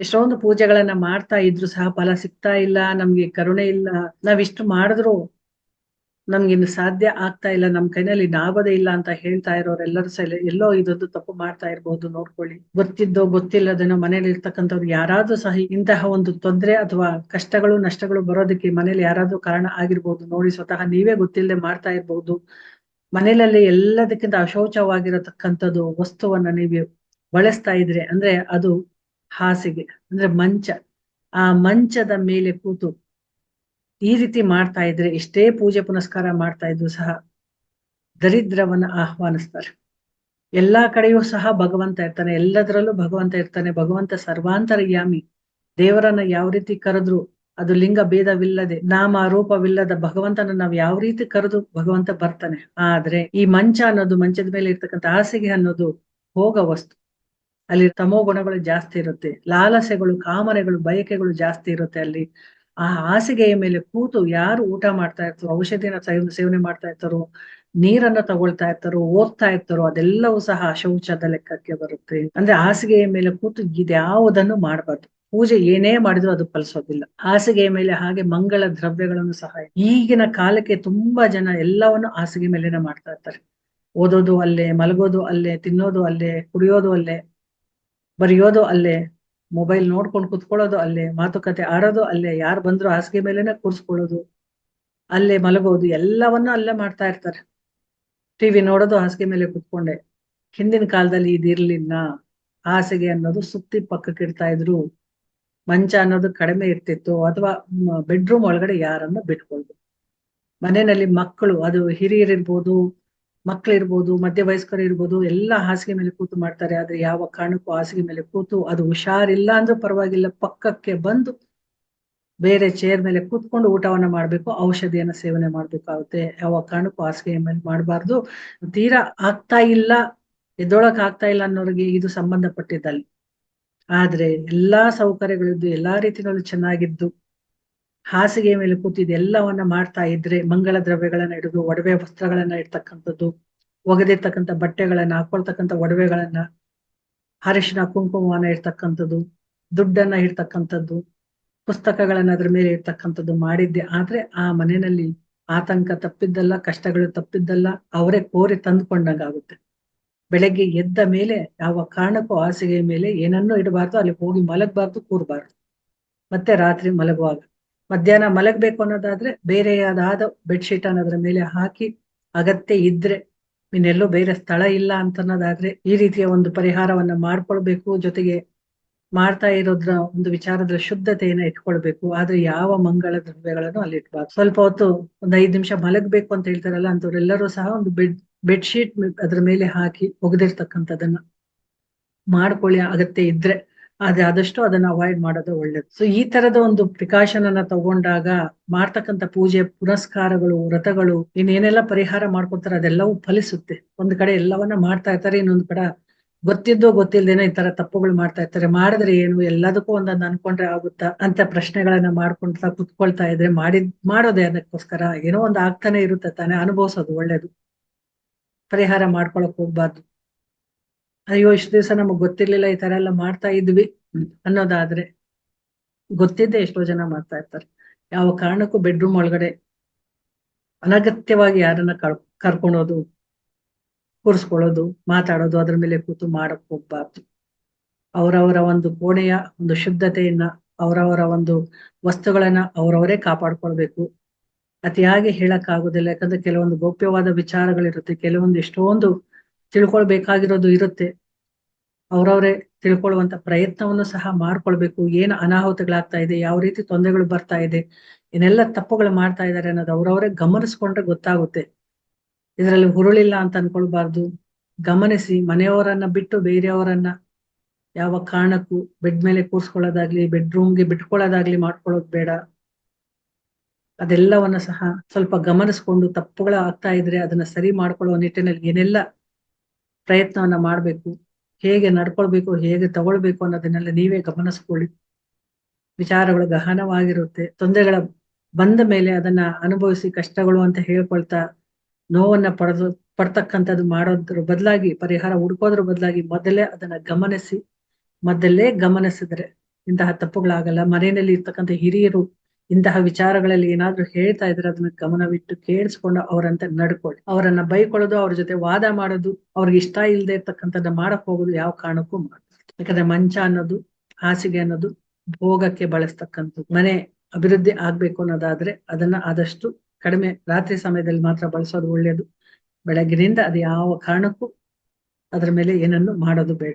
ಎಷ್ಟೊಂದು ಪೂಜೆಗಳನ್ನ ಮಾಡ್ತಾ ಇದ್ರು ಸಹ ಫಲ ಸಿಗ್ತಾ ಇಲ್ಲ, ನಮ್ಗೆ ಕರುಣೆ ಇಲ್ಲ. ನಾವಿಷ್ಟು ಮಾಡಿದ್ರು ನಮ್ಗೆ ಇನ್ನು ಸಾಧ್ಯ ಆಗ್ತಾ ಇಲ್ಲ, ನಮ್ ಕೈನಲ್ಲಿ ನಾಗೋದೇ ಇಲ್ಲ ಅಂತ ಹೇಳ್ತಾ ಇರೋರೆಲ್ಲರೂ ಸಹ ಎಲ್ಲೋ ಇದೊಂದು ತಪ್ಪು ಮಾಡ್ತಾ ಇರ್ಬೋದು ನೋಡ್ಕೊಳ್ಳಿ. ಗೊತ್ತಿದ್ದೋ ಗೊತ್ತಿಲ್ಲದೇನೋ ಮನೇಲಿ ಇರ್ತಕ್ಕಂಥವ್ರು ಯಾರಾದ್ರೂ ಸಹ ಇಂತಹ ಒಂದು ತೊಂದರೆ ಅಥವಾ ಕಷ್ಟಗಳು, ನಷ್ಟಗಳು ಬರೋದಕ್ಕೆ ಮನೇಲಿ ಯಾರಾದ್ರೂ ಕಾರಣ ಆಗಿರ್ಬೋದು ನೋಡಿ ಸ್ವತಃ ನೀವೇ ಗೊತ್ತಿಲ್ಲದೆ ಮಾಡ್ತಾ ಇರ್ಬೋದು. ಮನೆಯಲ್ಲಿ ಎಲ್ಲದಕ್ಕಿಂತ ಅಶೌಚವಾಗಿರತಕ್ಕಂಥದ್ದು ವಸ್ತುವನ್ನ ನೀವು ಬಳಸ್ತಾ ಇದ್ರೆ ಅಂದ್ರೆ ಅದು ಹಾಸಿಗೆ, ಅಂದ್ರೆ ಮಂಚ. ಆ ಮಂಚದ ಮೇಲೆ ಕೂತು ಈ ರೀತಿ ಮಾಡ್ತಾ ಇದ್ರೆ ಎಷ್ಟೇ ಪೂಜೆ ಪುನಸ್ಕಾರ ಮಾಡ್ತಾ ಇದ್ರು ಸಹ ದರಿದ್ರವನ್ನ ಆಹ್ವಾನಿಸ್ತಾರೆ. ಎಲ್ಲಾ ಕಡೆಯೂ ಸಹ ಭಗವಂತ ಇರ್ತಾನೆ, ಎಲ್ಲದರಲ್ಲೂ ಭಗವಂತ ಇರ್ತಾನೆ. ಭಗವಂತ ಸರ್ವಾಂತರ್ಯಾಮಿ. ದೇವರನ್ನ ಯಾವ ರೀತಿ ಕರೆದ್ರು ಅದು ಲಿಂಗ ಭೇದವಿಲ್ಲದೆ, ನಾಮ ರೂಪವಿಲ್ಲದ ಭಗವಂತನ ನಾವು ಯಾವ ರೀತಿ ಕರೆದು ಭಗವಂತ ಬರ್ತಾನೆ. ಆದ್ರೆ ಈ ಮಂಚ ಅನ್ನೋದು, ಮಂಚದ ಮೇಲೆ ಇರ್ತಕ್ಕಂಥ ಹಾಸಿಗೆ ಅನ್ನೋದು ಹೋಗ ವಸ್ತು ಅಲ್ಲಿ ತಮೋ ಗುಣಗಳು ಜಾಸ್ತಿ ಇರುತ್ತೆ. ಲಾಲಸೆಗಳು, ಕಾಮನೆಗಳು, ಬಯಕೆಗಳು ಜಾಸ್ತಿ ಇರುತ್ತೆ ಅಲ್ಲಿ. ಆ ಹಾಸಿಗೆಯ ಮೇಲೆ ಕೂತು ಯಾರು ಊಟ ಮಾಡ್ತಾ ಇರ್ತಾರೋ, ಔಷಧಿನ ಸೇವನೆ ಮಾಡ್ತಾ ಇರ್ತಾರೋ, ನೀರನ್ನ ತಗೊಳ್ತಾ ಇರ್ತಾರೋ, ಓದ್ತಾ ಇರ್ತಾರೋ, ಅದೆಲ್ಲವೂ ಸಹ ಶೌಚದ ಲೆಕ್ಕಕ್ಕೆ ಬರುತ್ತೆ. ಅಂದ್ರೆ ಹಾಸಿಗೆಯ ಮೇಲೆ ಕೂತು ಇದ್ಯಾವುದನ್ನು ಮಾಡಬಾರ್ದು. ಪೂಜೆ ಏನೇ ಮಾಡಿದ್ರು ಅದು ಫಲಿಸೋದಿಲ್ಲ. ಹಾಸಿಗೆಯ ಮೇಲೆ ಹಾಗೆ ಮಂಗಳ ದ್ರವ್ಯಗಳನ್ನು ಸಹ ಈಗಿನ ಕಾಲಕ್ಕೆ ತುಂಬಾ ಜನ ಎಲ್ಲವನ್ನು ಹಾಸಿಗೆ ಮೇಲೆನೆ ಮಾಡ್ತಾ ಇರ್ತಾರೆ. ಓದೋದು ಅಲ್ಲೇ, ಮಲಗೋದು ಅಲ್ಲೇ, ತಿನ್ನೋದು ಅಲ್ಲೇ, ಕುಡಿಯೋದು ಅಲ್ಲೇ. ಬರೆಯೋದು ಅಲ್ಲೇ ಮೊಬೈಲ್ ನೋಡ್ಕೊಂಡು ಕುತ್ಕೊಳ್ಳೋದು ಅಲ್ಲೇ, ಮಾತುಕತೆ ಆಡೋದು ಅಲ್ಲೇ, ಯಾರು ಬಂದ್ರು ಹಾಸಿಗೆ ಮೇಲೆನೆ ಕೂರ್ಸ್ಕೊಳ್ಳೋದು, ಅಲ್ಲೇ ಮಲಗೋದು, ಎಲ್ಲವನ್ನೂ ಅಲ್ಲೇ ಮಾಡ್ತಾ ಇರ್ತಾರೆ. ಟಿವಿ ನೋಡೋದು ಹಾಸಿಗೆ ಮೇಲೆ ಕುತ್ಕೊಂಡೆ. ಹಿಂದಿನ ಕಾಲದಲ್ಲಿ ಇದಿರ್ಲಿಲ್ಲ. ಹಾಸಿಗೆ ಅನ್ನೋದು ಸುತ್ತಿ ಪಕ್ಕಕ್ಕೆ ಇಡ್ತಾ ಇದ್ರು. ಮಂಚ ಅನ್ನೋದು ಕಡಿಮೆ ಇರ್ತಿತ್ತು. ಅಥವಾ ಬೆಡ್ರೂಮ್ ಒಳಗಡೆ ಯಾರನ್ನ ಬಿಟ್ಕೊಳ್ದು. ಮನೆಯಲ್ಲಿ ಮಕ್ಕಳು, ಅದು ಹಿರಿಯರಿರ್ಬೋದು ಮಕ್ಕಳಿರ್ಬೋದು ಮಧ್ಯ ವಯಸ್ಕರು ಇರ್ಬೋದು, ಎಲ್ಲ ಹಾಸಿಗೆ ಮೇಲೆ ಕೂತು ಮಾಡ್ತಾರೆ. ಆದ್ರೆ ಯಾವ ಕಾರಣಕ್ಕೂ ಹಾಸಿಗೆ ಮೇಲೆ ಕೂತು ಅದು ಹುಷಾರಿಲ್ಲ ಅಂದ್ರೂ ಪರವಾಗಿಲ್ಲ. ಪಕ್ಕಕ್ಕೆ ಬಂದು ಬೇರೆ ಚೇರ್ ಮೇಲೆ ಕೂತ್ಕೊಂಡು ಊಟವನ್ನ ಮಾಡ್ಬೇಕು, ಔಷಧಿಯನ್ನ ಸೇವನೆ ಮಾಡ್ಬೇಕಾಗುತ್ತೆ. ಯಾವ ಕಾರಣಕ್ಕೂ ಹಾಸಿಗೆ ಮೇಲೆ ಮಾಡಬಾರ್ದು. ತೀರಾ ಆಗ್ತಾ ಇಲ್ಲ, ಎದ್ದೊಳಕ್ ಆಗ್ತಾ ಇಲ್ಲ ಅನ್ನೋರಿಗೆ ಇದು ಸಂಬಂಧಪಟ್ಟಿದ್ದಲ್ಲಿ. ಆದ್ರೆ ಎಲ್ಲಾ ಸೌಕರ್ಯಗಳಿದ್ದು, ಎಲ್ಲಾ ರೀತಿಗಳು ಚೆನ್ನಾಗಿದ್ದು ಹಾಸಿಗೆ ಮೇಲೆ ಕೂತಿದ್ದು ಎಲ್ಲವನ್ನ ಮಾಡ್ತಾ ಇದ್ರೆ ಮಂಗಳ ದ್ರವ್ಯಗಳನ್ನ ಹಿಡಿದು ಒಡವೆ ವಸ್ತ್ರಗಳನ್ನ ಇಡ್ತಕ್ಕಂಥದ್ದು, ಒಗೆದಿರ್ತಕ್ಕಂಥ ಬಟ್ಟೆಗಳನ್ನ, ಹಾಕೊಳ್ತಕ್ಕಂಥ ಒಡವೆಗಳನ್ನ, ಅರಿಶಿನ, ಕುಂಕುಮವನ್ನ ಇರ್ತಕ್ಕಂಥದ್ದು ದುಡ್ಡನ್ನ ಇಡ್ತಕ್ಕಂಥದ್ದು, ಪುಸ್ತಕಗಳನ್ನ ಅದ್ರ ಮೇಲೆ ಇರ್ತಕ್ಕಂಥದ್ದು ಮಾಡಿದ್ದೆ. ಆದ್ರೆ ಆ ಮನೆಯಲ್ಲಿ ಆತಂಕ ತಪ್ಪಿದ್ದಲ್ಲ, ಕಷ್ಟಗಳು ತಪ್ಪಿದ್ದಲ್ಲ, ಅವರೇ ಕೋರಿ ತಂದುಕೊಂಡಂಗಾಗುತ್ತೆ. ಬೆಳಗ್ಗೆ ಎದ್ದ ಮೇಲೆ ಯಾವ ಕಾರಣಕ್ಕೂ ಹಾಸಿಗೆ ಮೇಲೆ ಏನನ್ನೂ ಇಡಬಾರ್ದು, ಅಲ್ಲಿ ಹೋಗಿ ಮಲಗಬಾರ್ದು, ಕೂರಬಾರ್ದು. ಮತ್ತೆ ರಾತ್ರಿ ಮಲಗುವಾಗ. ಮಧ್ಯಾಹ್ನ ಮಲಗಬೇಕು ಅನ್ನೋದಾದ್ರೆ ಬೇರೆಯಾದಾದ ಬೆಡ್ಶೀಟ್ ಅನ್ನೋದ್ರ ಮೇಲೆ ಹಾಕಿ ಅಗತ್ಯ ಇದ್ರೆ ಇನ್ನೆಲ್ಲೋ ಬೇರೆ ಸ್ಥಳ ಇಲ್ಲ ಅಂತ ಅನ್ನೋದಾದ್ರೆ ಈ ರೀತಿಯ ಒಂದು ಪರಿಹಾರವನ್ನ ಮಾಡ್ಕೊಳ್ಬೇಕು. ಜೊತೆಗೆ ಮಾಡ್ತಾ ಇರೋದ್ರ ಒಂದು ವಿಚಾರದ ಶುದ್ಧತೆಯನ್ನ ಇಟ್ಕೊಳ್ಬೇಕು. ಆದ್ರೆ ಯಾವ ಮಂಗಳ ದ್ರವ್ಯಗಳನ್ನು ಅಲ್ಲಿ ಇಟ್ಬಾರ್ದು ಸ್ವಲ್ಪ ಹೊತ್ತು ಒಂದ್ ಐದ್ ನಿಮಿಷ ಮಲಗಬೇಕು ಅಂತ ಹೇಳ್ತಾರಲ್ಲ ಅಂತವ್ರೆಲ್ಲರೂ ಸಹ ಒಂದು ಬೆಡ್ ಬೆಡ್ಶೀಟ್ ಅದ್ರ ಮೇಲೆ ಹಾಕಿ ಒಗೆದಿರ್ತಕ್ಕಂಥದನ್ನ ಮಾಡ್ಕೊಳ್ಳಿ ಅಗತ್ಯ ಇದ್ರೆ. ಆದ್ರೆ ಆದಷ್ಟು ಅದನ್ನ ಅವಾಯ್ಡ್ ಮಾಡೋದು ಒಳ್ಳೇದು. ಸೊ ಈ ತರದ ಒಂದು ಪ್ರಿಕಾಷನ್ ತಗೊಂಡಾಗ ಮಾಡ್ತಕ್ಕಂಥ ಪೂಜೆ ಪುರಸ್ಕಾರಗಳು ವ್ರತಗಳು ಇನ್ನೇನೆಲ್ಲ ಪರಿಹಾರ ಮಾಡ್ಕೊತಾರೆ ಅದೆಲ್ಲವೂ ಫಲಿಸುತ್ತೆ. ಒಂದ್ ಕಡೆ ಎಲ್ಲವನ್ನ ಮಾಡ್ತಾ ಇರ್ತಾರೆ, ಇನ್ನೊಂದ್ ಕಡೆ ಗೊತ್ತಿದ್ದೋ ಗೊತ್ತಿಲ್ದೇನೋ ಈ ತರ ತಪ್ಪುಗಳು ಮಾಡ್ತಾ ಇರ್ತಾರೆ. ಮಾಡಿದ್ರೆ ಏನು? ಎಲ್ಲದಕ್ಕೂ ಒಂದೊಂದು ಅನ್ಕೊಂಡ್ರೆ ಆಗುತ್ತಾ? ಅಂತ ಪ್ರಶ್ನೆಗಳನ್ನ ಮಾಡ್ಕೊಂತ ಕುತ್ಕೊಳ್ತಾ ಇದ್ರೆ ಮಾಡಿದ್, ಮಾಡೋದೇ ಅದಕ್ಕೋಸ್ಕರ. ಏನೋ ಒಂದು ಆಗ್ತಾನೆ ಇರುತ್ತೆ ತಾನೆ, ಅನುಭವಿಸೋದು ಒಳ್ಳೇದು. ಪರಿಹಾರ ಮಾಡ್ಕೊಳಕ್ ಹೋಗ್ಬಾರ್ದು. ಅಯ್ಯೋ, ಇಷ್ಟು ದಿವಸ ನಮಗ್ ಗೊತ್ತಿರ್ಲಿಲ್ಲ ಈ ತರ ಎಲ್ಲ ಮಾಡ್ತಾ ಇದ್ವಿ ಅನ್ನೋದಾದ್ರೆ ಗೊತ್ತಿದ್ದೆ ಎಷ್ಟೋ ಜನ ಮಾಡ್ತಾ ಇರ್ತಾರೆ. ಯಾವ ಕಾರಣಕ್ಕೂ ಬೆಡ್ರೂಮ್ ಒಳಗಡೆ ಅನಗತ್ಯವಾಗಿ ಯಾರನ್ನ ಕರ್ ಕರ್ಕೊಳೋದು ಕೂರಿಸ್ಕೊಳ್ಳೋದು, ಮಾತಾಡೋದು, ಅದ್ರ ಮೇಲೆ ಕೂತು ಮಾಡಕ್ ಹೋಗ್ಬಾರ್ದು. ಅವರವರ ಒಂದು ಕೋಣೆಯ ಒಂದು ಶುದ್ಧತೆಯನ್ನ, ಅವರವರ ಒಂದು ವಸ್ತುಗಳನ್ನ ಅವರವರೇ ಕಾಪಾಡ್ಕೊಳ್ಬೇಕು. ಅತಿಯಾಗಿ ಹೇಳಕ್ ಆಗುದಿಲ್ಲ ಯಾಕಂದ್ರೆ ಕೆಲವೊಂದು ಗೌಪ್ಯವಾದ ವಿಚಾರಗಳಿರುತ್ತೆ. ಕೆಲವೊಂದು ಎಷ್ಟೊಂದು ತಿಳ್ಕೊಳ್ಬೇಕಾಗಿರೋದು ಇರುತ್ತೆ. ಅವ್ರವ್ರೇ ತಿಳ್ಕೊಳ್ಳುವಂತ ಪ್ರಯತ್ನವನ್ನು ಸಹ ಮಾಡ್ಕೊಳ್ಬೇಕು. ಏನು ಅನಾಹುತಗಳಾಗ್ತಾ ಇದೆ, ಯಾವ ರೀತಿ ತೊಂದರೆಗಳು ಬರ್ತಾ ಇದೆ, ಏನೆಲ್ಲ ತಪ್ಪುಗಳು ಮಾಡ್ತಾ ಇದ್ದಾರೆ ಅನ್ನೋದು ಅವ್ರವರೇ ಗಮನಿಸ್ಕೊಂಡ್ರೆ ಗೊತ್ತಾಗುತ್ತೆ. ಇದರಲ್ಲಿ ಹುರುಳಿಲ್ಲ ಅಂತ ಅನ್ಕೊಳ್ಬಾರ್ದು. ಗಮನಿಸಿ, ಮನೆಯವರನ್ನ ಬಿಟ್ಟು ಬೇರೆಯವರನ್ನ ಯಾವ ಕಾರಣಕ್ಕೂ ಬೆಡ್ ಮೇಲೆ ಕೂರ್ಸ್ಕೊಳ್ಳೋದಾಗ್ಲಿ, ಬೆಡ್ರೂಮ್ಗೆ ಬಿಟ್ಕೊಳ್ಳೋದಾಗ್ಲಿ ಮಾಡ್ಕೊಳ್ಳೋದು ಬೇಡ. ಅದೆಲ್ಲವನ್ನ ಸಹ ಸ್ವಲ್ಪ ಗಮನಿಸ್ಕೊಂಡು ತಪ್ಪುಗಳ ಆಗ್ತಾ ಇದ್ರೆ ಅದನ್ನ ಸರಿ ಮಾಡ್ಕೊಳ್ಳೋ ನಿಟ್ಟಿನಲ್ಲಿ ಏನೆಲ್ಲ ಪ್ರಯತ್ನವನ್ನ ಮಾಡ್ಬೇಕು. ಹೇಗೆ ನಡ್ಕೊಳ್ಬೇಕು, ಹೇಗೆ ತಗೊಳ್ಬೇಕು ಅನ್ನೋದನ್ನೆಲ್ಲ ನೀವೇ ಗಮನಿಸ್ಕೊಳ್ಳಿ. ವಿಚಾರಗಳು ಗಹನವಾಗಿರುತ್ತೆ. ತೊಂದರೆಗಳ ಬಂದ ಮೇಲೆ ಅದನ್ನ ಅನುಭವಿಸಿ ಕಷ್ಟಗಳು ಅಂತ ಹೇಳ್ಕೊಳ್ತಾ ನೋವನ್ನ ಪಡೆದು, ಪಡ್ತಕ್ಕಂಥದ್ದು ಮಾಡೋದ್ರ ಬದಲಾಗಿ, ಪರಿಹಾರ ಹುಡುಕೋದ್ರ ಬದಲಾಗಿ ಮೊದಲೇ ಅದನ್ನ ಗಮನಿಸಿ, ಮೊದಲೇ ಗಮನಿಸಿದ್ರೆ ಇಂತಹ ತಪ್ಪುಗಳಾಗಲ್ಲ. ಮನೆಯಲ್ಲಿ ಇರ್ತಕ್ಕಂಥ ಹಿರಿಯರು ಇಂತಹ ವಿಚಾರಗಳಲ್ಲಿ ಏನಾದ್ರೂ ಹೇಳ್ತಾ ಇದ್ರೆ ಅದನ್ನ ಗಮನವಿಟ್ಟು ಕೇಳಿಸ್ಕೊಂಡು ಅವರಂತೆ ನಡ್ಕೊಳ್ಳಿ. ಅವರನ್ನ ಬೈಕೊಳ್ಳೋದು, ಅವ್ರ ಜೊತೆ ವಾದ ಮಾಡೋದು, ಅವ್ರಿಗೆ ಇಷ್ಟ ಇಲ್ಲದೆ ಇರ್ತಕ್ಕಂಥದ್ದು ಮಾಡಕ್ ಹೋಗೋದು ಯಾವ ಕಾರಣಕ್ಕೂ ಮಾಡಬಾರ್ದು ಯಾಕಂದ್ರೆ ಮಂಚ ಅನ್ನೋದು, ಹಾಸಿಗೆ ಅನ್ನೋದು ಭೋಗಕ್ಕೆ ಬಳಸ್ತಕ್ಕಂಥದ್ದು. ಮನೆ ಅಭಿವೃದ್ಧಿ ಆಗ್ಬೇಕು ಅನ್ನೋದಾದ್ರೆ ಅದನ್ನ ಆದಷ್ಟು ಕಡಿಮೆ ರಾತ್ರಿ ಸಮಯದಲ್ಲಿ ಮಾತ್ರ ಬಳಸೋದು ಒಳ್ಳೆಯದು ಬೆಳಗ್ಗಿನಿಂದ ಅದು ಯಾವ ಕಾರಣಕ್ಕೂ ಅದರ ಮೇಲೆ ಏನನ್ನು ಮಾಡೋದು ಬೇಡ.